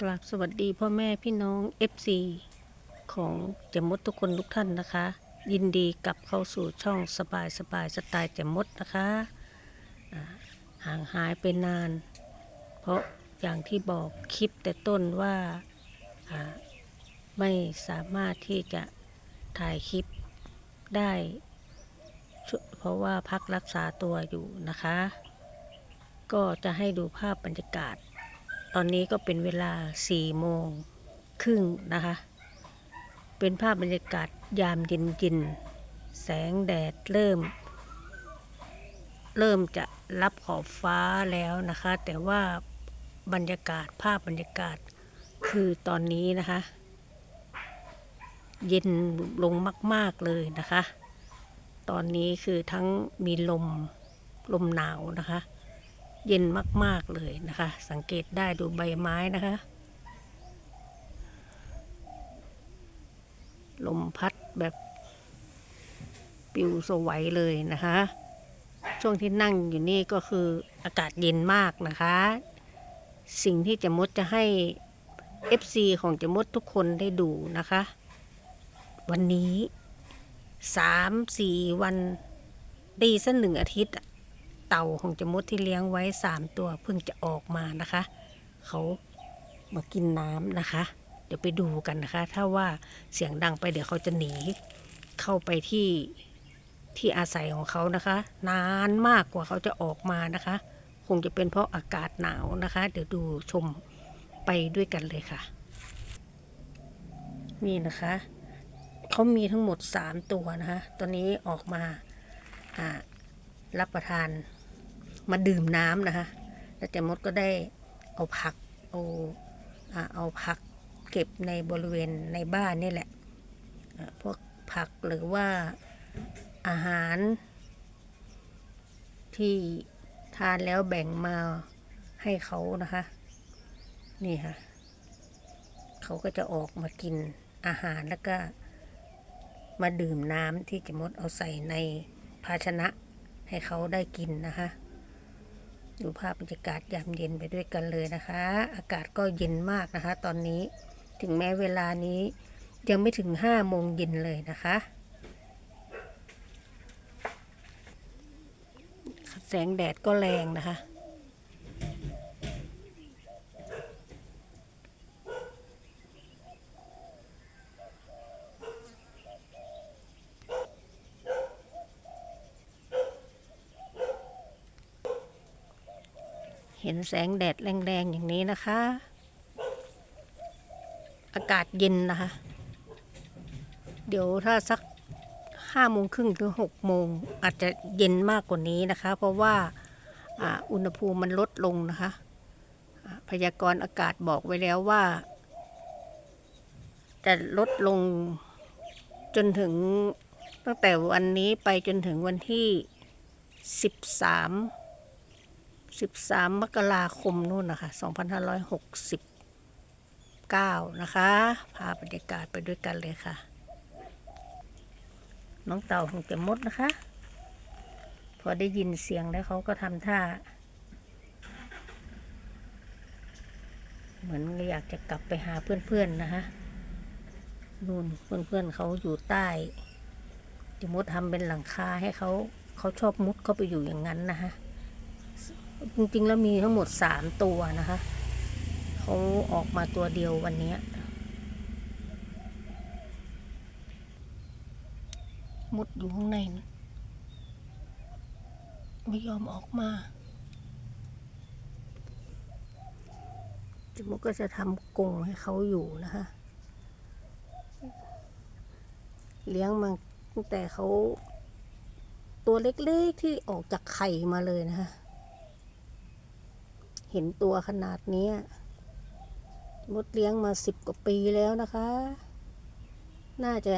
กราบสวัสดีพ่อแม่พี่น้อง FC ของเจมมดทุกคนทุกท่านนะคะ ยินดีกลับเข้าสู่ช่องสบายสบายสไตล์เจมมดนะคะห่างหายไปนาน เพราะอย่างที่บอกคลิปแต่ต้นว่าไม่สามารถที่จะถ่ายคลิปได้ เพราะว่าพักรักษาตัวอยู่นะคะ ก็จะให้ดูภาพบรรยากาศ ตอนนี้ก็เป็นเวลา4โมงครึ่งนะคะ เป็นภาพบรรยากาศยามเย็นเย็นๆ แสงแดดเริ่ม เริ่มจะรับขอบฟ้าแล้วนะคะ แต่ว่าบรรยากาศภาพบรรยากาศคือตอนนี้นะคะ เย็นลงมาก ๆ เลยนะคะ ตอนนี้คือทั้งมีลมลมหนาวนะคะ เย็นมาก ๆ เลยนะคะ สังเกตได้ดูใบไม้นะคะ ลมพัดแบบปิวสวัยเลยนะคะ ช่วงที่นั่งอยู่นี่ก็คืออากาศเย็นมากนะคะ สิ่งที่จะมดจะให้ FC ของจะมดทุกคนได้ดูนะคะ วันนี้สามสี่วันดีสักหนึ่งอาทิตย์อะ เต่าของจมดที่เลี้ยงไว้สามตัวเพิ่งจะออกมานะคะ เขามากินน้ำนะคะ เดี๋ยวไปดูกันนะคะ ถ้าว่าเสียงดังไปเดี๋ยวเขาจะหนีเข้าไปที่ที่อาศัยของเขานะคะ นานมากกว่าเขาจะออกมานะคะ คงจะเป็นเพราะอากาศหนาวนะคะ เดี๋ยวดูชมไปด้วยกันเลยค่ะ นี่นะคะเขามีทั้งหมดสามตัวนะคะ ตอนนี้ออกมารับประทาน มาดื่มน้ำนะคะแล้วเจมดก็ได้เอาผักเอาเอาผักเก็บในบริเวณในบ้านนี่แหละพวกผักหรือว่าอาหาร ที่ทานแล้วแบ่งมาให้เขานะคะ นี่ค่ะ เขาก็จะออกมากินอาหารแล้วก็มาดื่มน้ำที่เจมดเอาใส่ในภาชนะให้เขาได้กินนะคะ ดูภาพบรรยากาศยามเย็นไปด้วยกันเลยนะคะ อากาศก็เย็นมากนะคะ ตอนนี้ถึงแม้เวลานี้ยังไม่ถึงห้าโมงเย็นเลยนะคะแสงแดดก็แรงนะคะ แสงแดดแรงๆอย่างนี้นะคะ อากาศเย็นนะคะ เดี๋ยวถ้าสักห้าโมงครึ่งถึงหกโมงอาจจะเย็นมากกว่านี้นะคะ เพราะว่าอุณหภูมิมันลดลงนะคะ พยากรณ์อากาศบอกไว้แล้วว่า จะลดลงจนถึงตั้งแต่วันนี้ไปจนถึงวันที่สิบสาม 13 มกราคมนู่นนะคะ 2569 นะคะ พาบรรยากาศไปด้วยกันเลยค่ะ น้องเต่าคงจะมดนะคะ พอได้ยินเสียงแล้วเขาก็ทำท่า เหมือนอยากจะกลับไปหาเพื่อนๆนะคะนู่นเพื่อนๆเขาอยู่ใต้ จะมดทำเป็นหลังคาให้เขาเขาชอบมุดเข้าไปอยู่อย่างนั้นนะคะ จริงๆ แล้วมีทั้งหมดสามตัวนะคะเขาออกมาตัวเดียววันนี้มุดอยู่ข้างในนะไม่ยอมออกมาจมุกก็จะทำกรงให้เขาอยู่นะคะเลี้ยงมาตั้งแต่เขาตัวเล็กๆที่ออกจากไข่มาเลยนะคะ เห็นตัวขนาดนี้มดเลี้ยงมาสิบกว่าปีแล้วนะคะ น่าจะ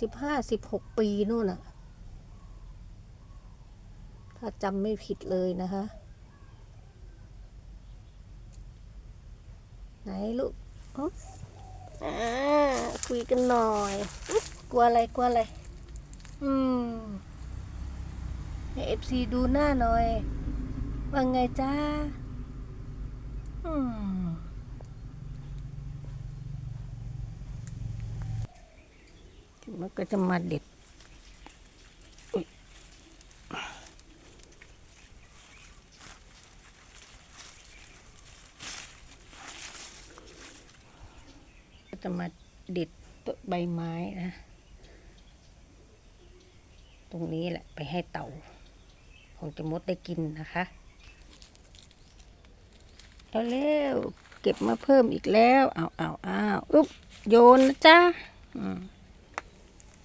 สิบห้าสิบหกปีนู่นน่ะ ถ้าจำไม่ผิดเลยนะคะ ไหนลูกอ่าคุยกันหน่อยอุ๊ยกลัวอะไรกลัวอะไร อืมให้เอฟซีดูหน้าหน่อย ว่าไงจ้าอืมมันก็จะมาเด็ดจะมาเด็ดต้นใบไม้นะ ตรงนี้แหละไปให้เต่าของจะมดได้กินนะคะ เอาเร็วเก็บมาเพิ่มอีกแล้วเอาเอาเอาอึ๊บโยนนะจ๊ะ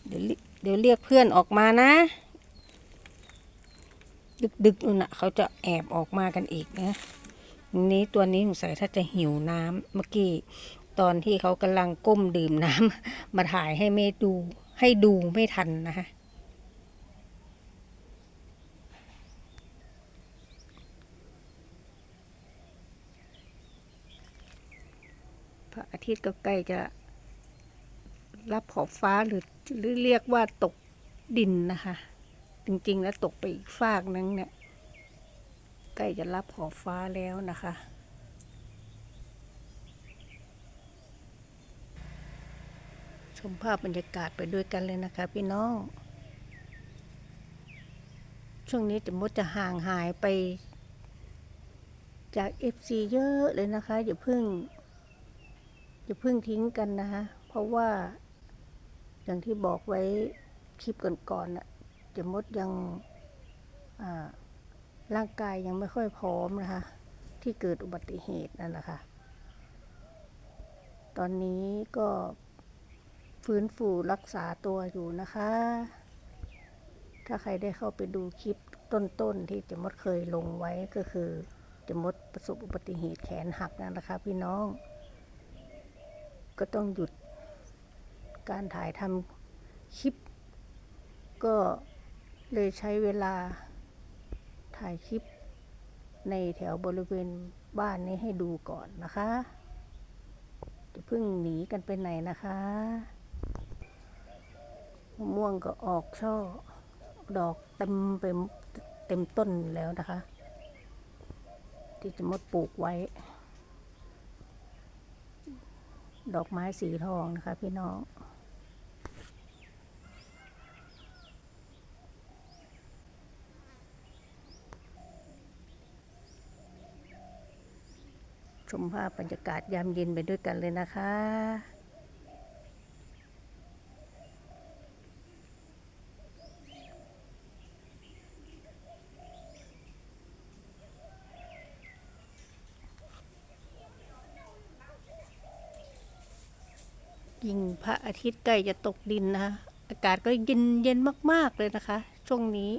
เดี๋ยวเดี๋ยวเรียกเพื่อนออกมานะ ดึกๆนู่นน่ะ เขาจะแอบออกมากันอีกนะนี้ตัวนี้สงสัยถ้าจะหิวน้ำเมื่อกี้ตอนที่เขากำลังก้มดื่มน้ำมาถ่ายให้ไม่ดูให้ดูไม่ทันนะคะ พระอา ทิตย์ก็ใกล้จะรับขอบฟ้าหรือหรือเรียกว่าตกดินนะคะ จริงๆแล้วตกไปอีกฟากนึงเนี่ย ใกล้จะรับขอบฟ้าแล้วนะคะ ชมภาพบรรยากาศไปด้วยกันเลยนะคะ พี่น้อง ช่วงนี้จะมดจะห่างหายไปจาก FC เยอะเลยนะคะอย่าเพิ่ง อย่าเพิ่งทิ้งกันนะคะเพราะว่า อย่างที่บอกไว้คลิปก่อนๆน่ะเจะมดยังร่างกายยังไม่ค่อยพร้อมนะคะ ที่เกิดอุบัติเหตุนั่นนะคะ ตอนนี้ก็ฟื้นฟูรักษาตัวอยู่นะคะ ถ้าใครได้เข้าไปดูคลิปต้นๆ ที่เจะมดเคยลงไว้ก็คือเจะมดประสบอุบัติเหตุแขนหักนั่นนะคะพี่น้อง ก็ต้องหยุดการถ่ายทำคลิป ก็เลยใช้เวลาถ่ายคลิป ในแถวบริเวณบ้านนี้ให้ดูก่อนนะคะจะเพิ่งหนีกันไปไหนนะคะมะม่วงก็ออกช่อ ดอกเต็มไปเต็มต้นแล้วนะคะ ที่จะมดปลูกไว้ ดอกไม้สีทองนะคะ พี่น้อง ชมภาพบรรยากาศยามเย็นไปด้วยกันเลยนะคะ ยิ่งพระอาทิตย์ใกล้จะตกดินนะคะอากาศก็เย็นเย็นมาก ๆ เลยนะคะ ช่วงนี้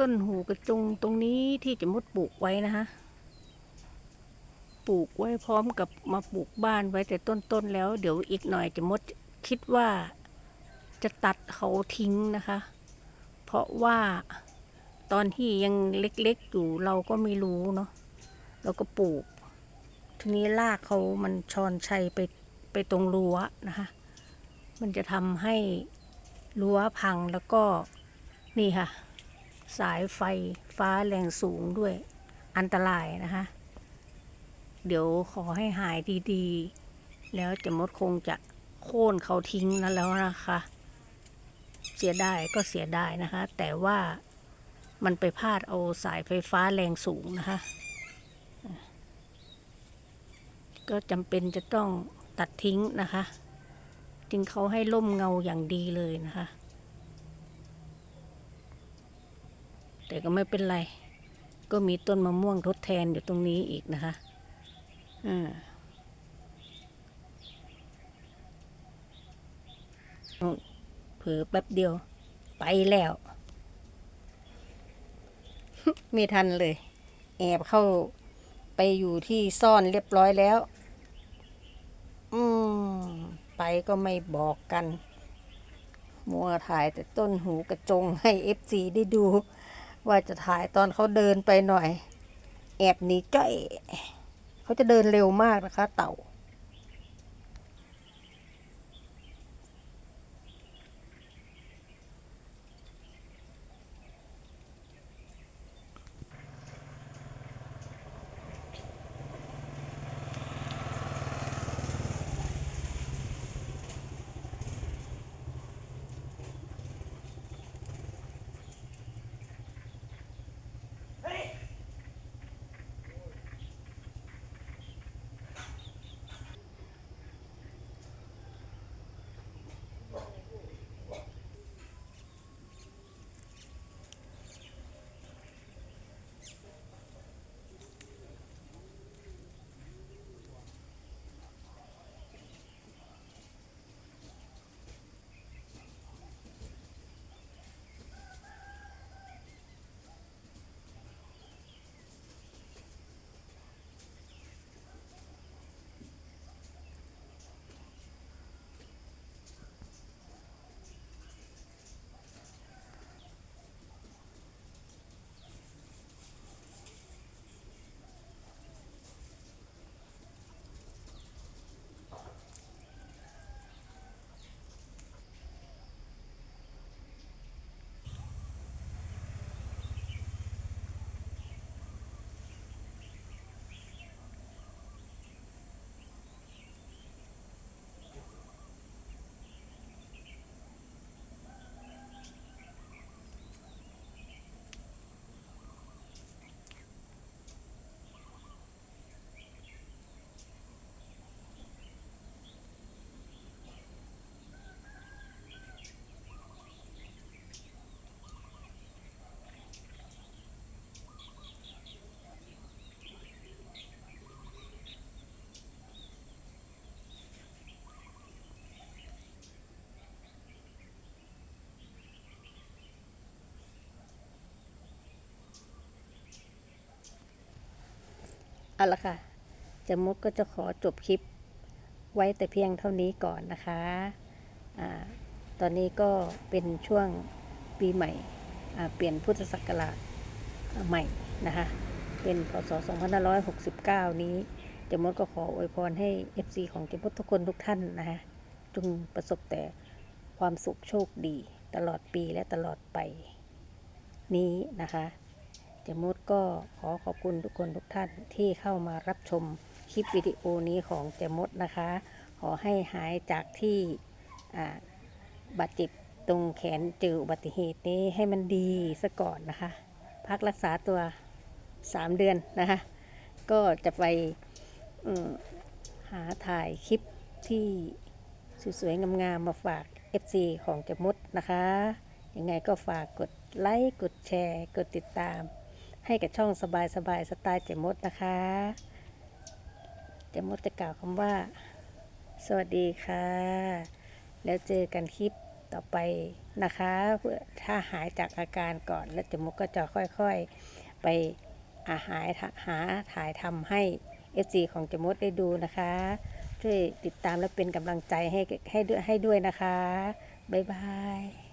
ต้นหูกระจงตรงนี้ที่จะมดปลูกไว้นะคะปลูกไว้พร้อมกับมาปลูกบ้านไว้แต่ต้นๆแล้ว เดี๋ยวอีกหน่อยจะมดคิดว่าจะตัดเขาทิ้งนะคะ เพราะว่าตอนที่ยังเล็กๆอยู่เราก็ไม่รู้เนาะเราก็ปลูก ทีนี้รากเขามันชอนชัยไปไปตรงรั้วนะคะ มันจะทำให้รั้วพังแล้วก็นี่ค่ะ สายไฟฟ้าแรงสูงด้วยอันตรายนะคะ เดี๋ยวขอให้หายดีๆ แล้วจะมดคงจะโค่นเขาทิ้งนั่นแล้วนะคะ เสียดายก็เสียดายนะคะ แต่ว่ามันไปพลาดเอาสายไฟฟ้าแรงสูงนะคะ ก็จำเป็นจะต้องตัดทิ้งนะคะ จึงเขาให้ล่มเงาอย่างดีเลยนะคะ แต่ก็ไม่เป็นไร ก็มีต้นมะม่วงทดแทนอยู่ตรงนี้อีกนะคะอ่าเผลอแป๊บเดียว ไปแล้ว ไม่ทันเลย แอบเข้าไปไปอยู่ที่ซ่อนเรียบร้อยแล้ว อืม ไปก็ไม่บอกกัน มัวถ่ายแต่ต้นหูกระจงให้เอฟซีได้ดู ว่าจะถ่ายตอนเขาเดินไปหน่อย แอบหนีจ้อย เขาจะเดินเร็วมากนะคะ เต่า เอาละค่ะเจมุกก็จะขอจบคลิปไว้แต่เพียงเท่านี้ก่อนนะคะอาตอนนี้ก็เป็นช่วงปีใหม่เปลี่ยนพุทธศักราชใหม่นะคะเป็นพศ 2569 นี้เจมดก็ขออวยพรให้ FC ของเจมดทุกคนทุกท่านนะคะจงประสบแต่ความสุขโชคดีตลอดปีและตลอดไปนี้นะคะ เจมดก็ขอขอบคุณทุกคนทุกท่านที่เข้ามารับชมคลิปวิดีโอนี้ของเจมดนะคะ ขอให้หายจากที่บาดเจ็บตรงแขนเจออุบัติเหตุนี้ให้มันดีซะก่อนนะคะ พักรักษาตัว 3 เดือนนะคะ ก็จะไปหาถ่ายคลิปที่สวยๆงามๆมาฝาก FC ของเจมดนะคะ ยังไงก็ฝากกดไลค์ กดแชร์ กดติดตาม ให้กับช่องสบายสบายสไตล์เจมดนะคะ เจมดจะกล่าวคำว่า สวัสดีค่ะ แล้วเจอกันคลิปต่อไปนะคะเพื่อถ้าหายจากอาการก่อน แล้วเจมดก็จะค่อยๆไปอาหายหาถ่ายทำให้ FC ของเจมดได้ดูนะคะช่วยติดตามและเป็นกำลังใจให้ให้ด้วยให้ด้วยนะคะ บ๊ายบาย